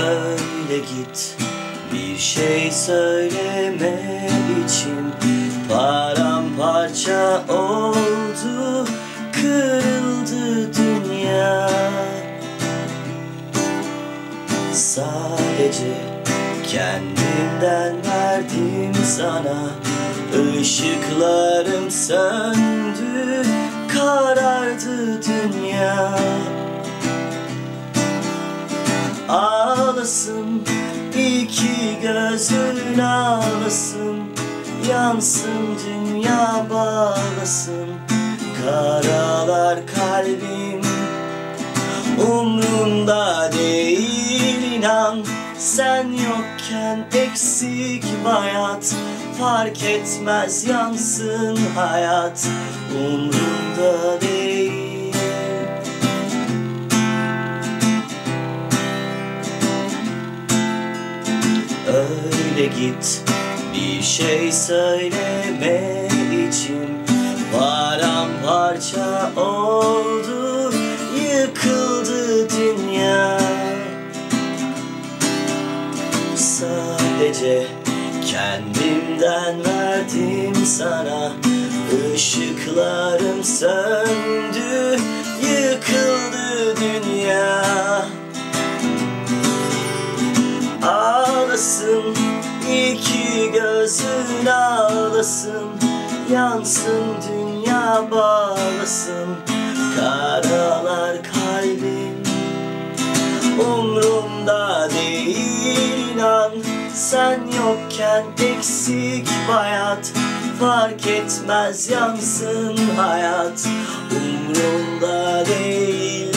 Öyle git bir şey söyleme için. Paramparça oldu kırıldı dünya. Sadece kendimden verdim sana. Işıklarım söndü karardı dünya Ağlasın iki gözün ağlasın Yansın dünya bağlasın. Karalar kalbim Umrumda değil inan. Sen yokken eksik hayat Fark etmez yansın hayat. Umrumda git. Bir şey söyleme için Paramparça oldu yıkıldı dünya. Sadece kendimden verdim sana Işıklarım söndü ağlasın Yansın dünya bağlasın. Karalar kalbim Umrumda değil inan. Sen yokken eksik hayat Fark etmez yansın hayat. Umrumda değil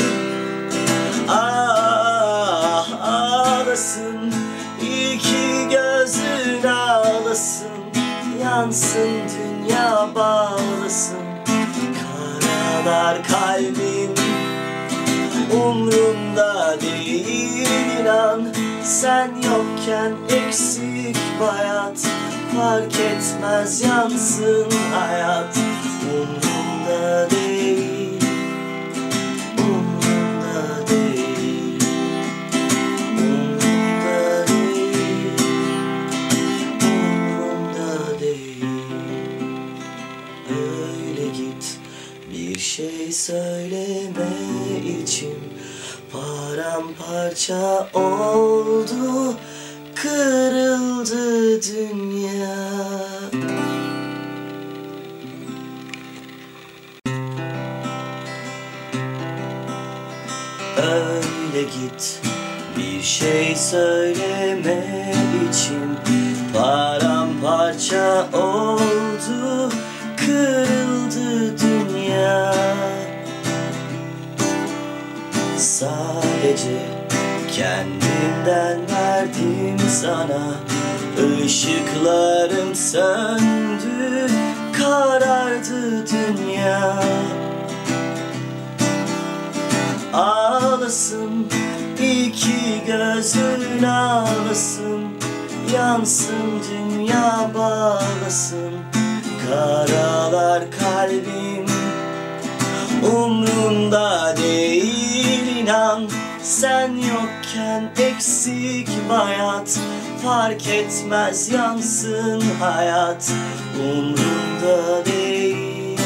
Karalar kalbin Umrumda değil. İnan Sen yokken eksik hayat Fark etmez yansın hayat. Umrumda değil Paramparça oldu kırıldı dünya. Öyle git bir şey söyleme için. Paramparça oldu verdim sana Işıklarım söndü karardı dünya. Ağlasın iki gözün ağlasın Yansın dünya bağlasın. Karalar kalbim Umrumda değil inan Sen yokken eksik hayat Fark etmez yansın hayat Umrumda değil.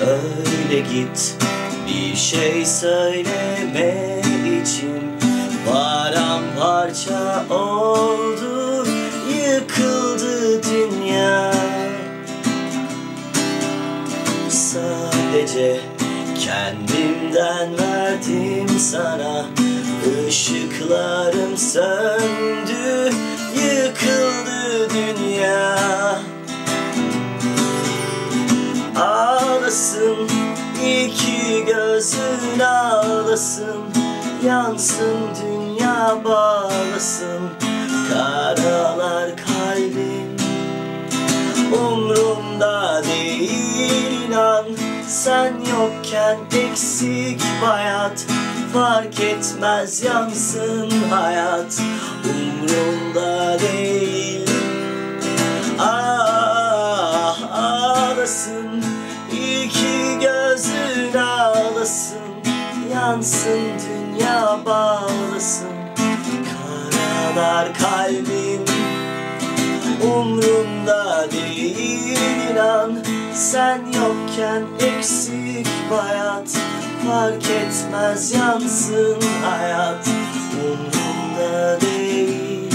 Öyle git bir şey söyleme için Paramparça oldu Sadece kendimden verdim sana. Işıklarım söndü yıkıldı dünya. Ağlasın iki gözün ağlasın. Yansın dünya bağlasın. Karalar kalbim Umrumda değil inan sen yokken eksik bayat Fark etmez yansın hayat. Umrumda değil. Ah ağlasın İki gözün ağlasın. Yansın dünya bağlasın. Karalar kalbin. Umrumda değil inan. Sen yokken eksik bayat Fark etmez yansın hayat. Umrumda değil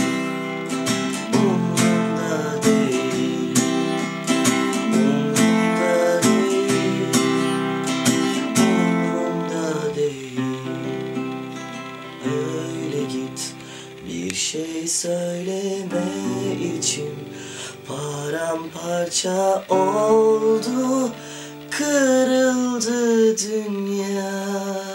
Umrumda değil Umrumda değil. Umrumda değil. Öyle git bir şey söyleme içim Paramparça oldu Kırıldı dünya